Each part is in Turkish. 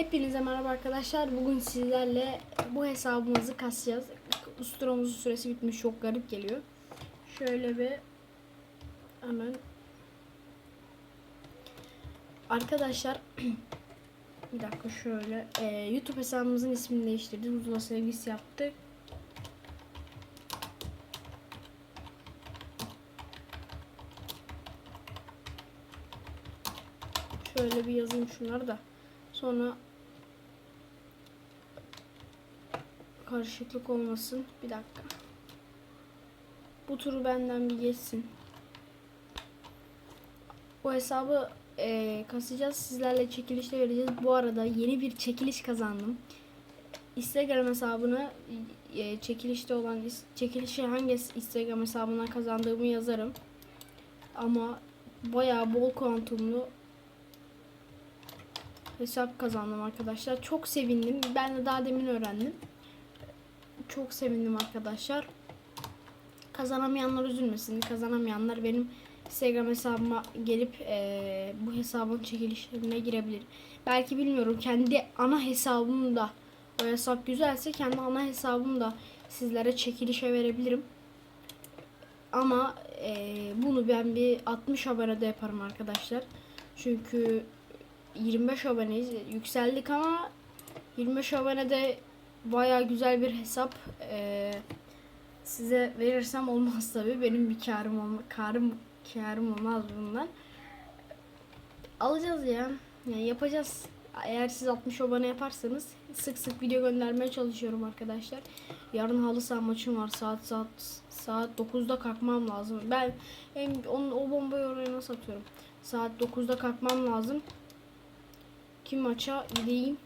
Hepinize merhaba arkadaşlar. Bugün sizlerle bu hesabımızı kasacağız. Usturomuzun süresi bitmiş. Çok garip geliyor. Şöyle bir hemen Arkadaşlar bir dakika şöyle Ee, YouTube hesabımızın ismini değiştirdik. Uzun sevgisi yaptık. Şöyle bir yazayım şunları da. Sonra karışıklık olmasın. Bir dakika. Bu turu benden bir geçsin. Bu hesabı eee, kasacağız. Sizlerle çekilişte vereceğiz. Bu arada yeni bir çekiliş kazandım. Instagram hesabını eee, çekilişte olan çekilişi hangi Instagram hesabından kazandığımı yazarım. Ama bayağı bol kuantumlu hesap kazandım arkadaşlar. Çok sevindim. Ben de daha demin öğrendim. Çok sevindim arkadaşlar. Kazanamayanlar üzülmesin. Kazanamayanlar benim Instagram hesabıma gelip eee, bu hesabın çekilişlerine girebilir. Belki bilmiyorum kendi ana hesabımda o hesap güzelse kendi ana hesabımda sizlere çekilişe verebilirim. Ama eee, bunu ben bir 60 abonede yaparım arkadaşlar. Çünkü 25 aboneyiz. Yükseldik ama 25 abonede baya güzel bir hesap. Ee, size verirsem olmaz tabi. Benim bir karım olma, karım karım olmaz bundan. Alacağız ya. Yani yapacağız. Eğer siz 60 abone yaparsanız sık sık video göndermeye çalışıyorum arkadaşlar. Yarın halı saha maçım var. Saat saat saat 9'da kalkmam lazım. Ben hem onun o bombayı oraya nasıl atıyorum? Saat 9'da kalkmam lazım. Kim maça gideyim.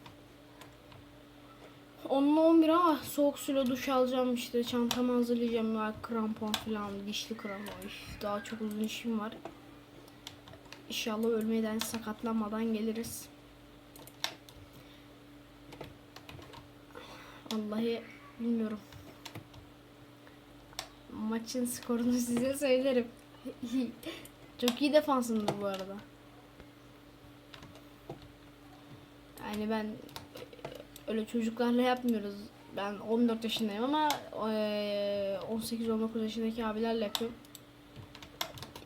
10'la 11 ama soğuk suyla duş alacağım işte. Çantamı hazırlayacağım. Ya, krampon falan, dişli krampon. Daha çok uzun işim var. İnşallah ölmeden, sakatlanmadan geliriz. Vallahi bilmiyorum. Maçın skorunu size söylerim. çok iyi defansımdı bu arada. Yani ben öyle çocuklarla yapmıyoruz. Ben 14 yaşındayım ama e, 18-19 yaşındaki abilerle yapıyorum.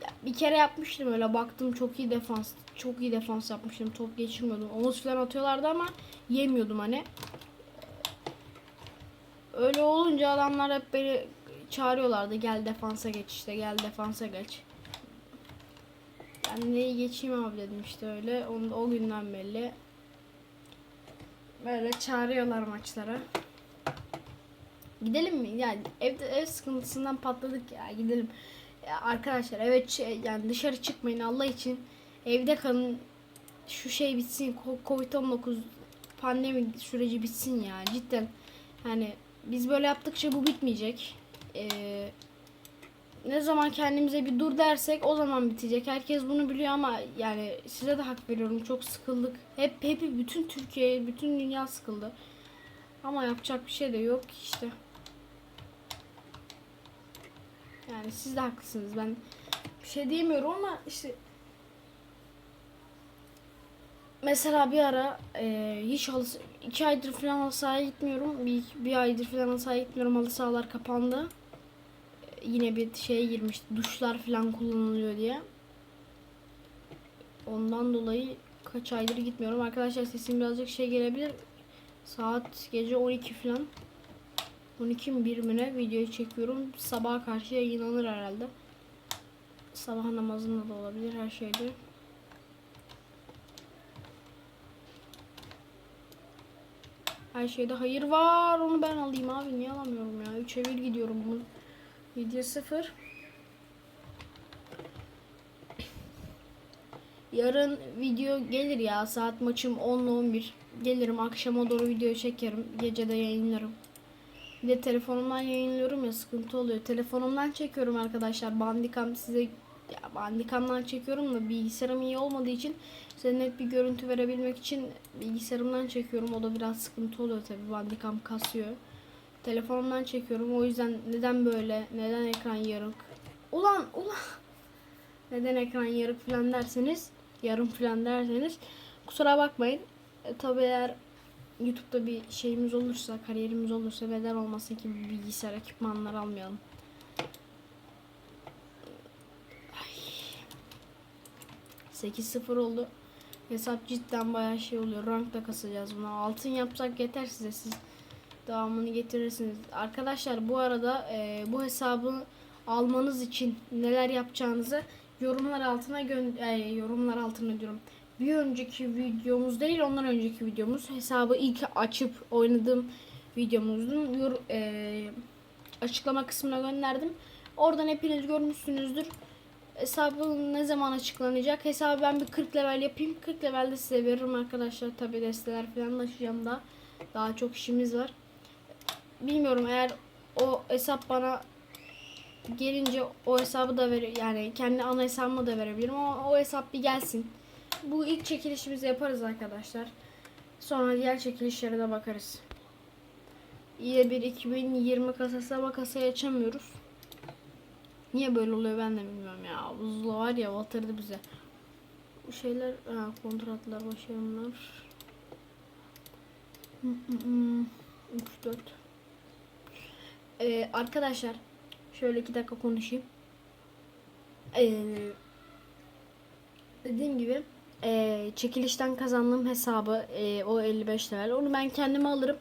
Ya, bir kere yapmıştım öyle baktım çok iyi defans çok iyi defans yapmıştım top geçirmiyordum. Omuz falan atıyorlardı ama yemiyordum hani. Öyle olunca adamlar hep beni çağırıyorlardı gel defansa geç işte gel defansa geç. Ben de geçeyim abi dedim işte öyle. O, o günden belli Böyle çağırıyorlar maçlara. Gidelim mi? Yani evde ev sıkıntısından patladık ya. Gidelim. Ya arkadaşlar evet şey, yani dışarı çıkmayın Allah için. Evde kalın. Şu şey bitsin. Ko- Covid-19 pandemi süreci bitsin ya. Cidden. Yani biz böyle yaptıkça bu bitmeyecek. Ee, ne zaman kendimize bir dur dersek o zaman bitecek. Herkes bunu biliyor ama yani size de hak veriyorum. Çok sıkıldık. Hep hep bütün Türkiye, bütün dünya sıkıldı. Ama yapacak bir şey de yok işte. Yani siz de haklısınız. Ben bir şey diyemiyorum ama işte mesela bir ara e, hiç halı, iki aydır falan halı sahaya gitmiyorum. Bir, bir aydır falan halı sahaya gitmiyorum. Halı sahalar kapandı yine bir şeye girmiş duşlar falan kullanılıyor diye. Ondan dolayı kaç aydır gitmiyorum. Arkadaşlar sesim birazcık şey gelebilir. Saat gece 12 falan. 12 mi 1 mi ne videoyu çekiyorum. Sabaha karşı yayınlanır herhalde. Sabah namazında da olabilir her şeyde. Her şeyde hayır var. Onu ben alayım abi. Niye alamıyorum ya? 3'e 1 gidiyorum bunu. Video 0. Yarın video gelir ya. Saat maçım 10 ile 11. Gelirim akşama doğru video çekerim. Gece de yayınlarım. Bir de telefonumdan yayınlıyorum ya sıkıntı oluyor. Telefonumdan çekiyorum arkadaşlar. Bandicam size ya Bandicam'dan çekiyorum da bilgisayarım iyi olmadığı için size net bir görüntü verebilmek için bilgisayarımdan çekiyorum. O da biraz sıkıntı oluyor tabi. Bandicam kasıyor. Telefonumdan çekiyorum. O yüzden neden böyle? Neden ekran yarık? Ulan ulan. Neden ekran yarık falan derseniz, yarım falan derseniz kusura bakmayın. E, tabii eğer YouTube'da bir şeyimiz olursa, kariyerimiz olursa neden olmasın ki bilgisayar ekipmanlar almayalım. Ay. 8-0 oldu. Hesap cidden bayağı şey oluyor. Rank da kasacağız buna. Altın yapsak yeter size. Siz devamını getirirsiniz. Arkadaşlar bu arada e, bu hesabı almanız için neler yapacağınızı yorumlar altına e, yorumlar altına diyorum. Bir önceki videomuz değil ondan önceki videomuz hesabı ilk açıp oynadığım videomuzun yor, e, açıklama kısmına gönderdim. Oradan hepiniz görmüşsünüzdür. Hesabı ne zaman açıklanacak? Hesabı ben bir 40 level yapayım. 40 levelde size veririm arkadaşlar. Tabi desteler falan da açacağım daha. Daha çok işimiz var. Bilmiyorum eğer o hesap bana gelince o hesabı da ver yani kendi ana hesabımı da verebilirim ama o hesap bir gelsin. Bu ilk çekilişimizi yaparız arkadaşlar. Sonra diğer çekilişlere de bakarız. Yine bir 2020 kasası ama kasayı açamıyoruz. Niye böyle oluyor ben de bilmiyorum ya. Buzlu var ya batırdı bize. Bu şeyler ha, kontratlar başarımlar. 3 4 ee, arkadaşlar şöyle iki dakika konuşayım. Ee, dediğim gibi ee, çekilişten kazandığım hesabı ee, o 55 level onu ben kendime alırım.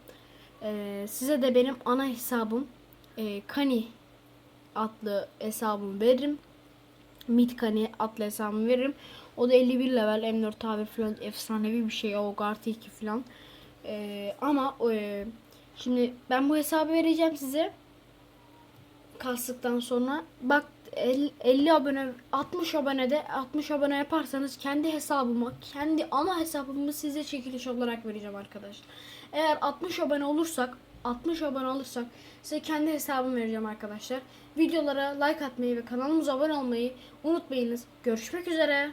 Ee, size de benim ana hesabım ee, Kani adlı hesabımı veririm. Mitkani adlı hesabımı veririm. O da 51 level M4 abi falan efsanevi bir şey. O Garti 2 falan. Ee, ama e, şimdi ben bu hesabı vereceğim size. Kastıktan sonra bak el- 50 abone 60 abonede 60 abone yaparsanız kendi hesabıma kendi ana hesabımı size çekiliş olarak vereceğim arkadaşlar. Eğer 60 abone olursak 60 abone olursak size kendi hesabımı vereceğim arkadaşlar. Videolara like atmayı ve kanalımıza abone olmayı unutmayınız. Görüşmek üzere.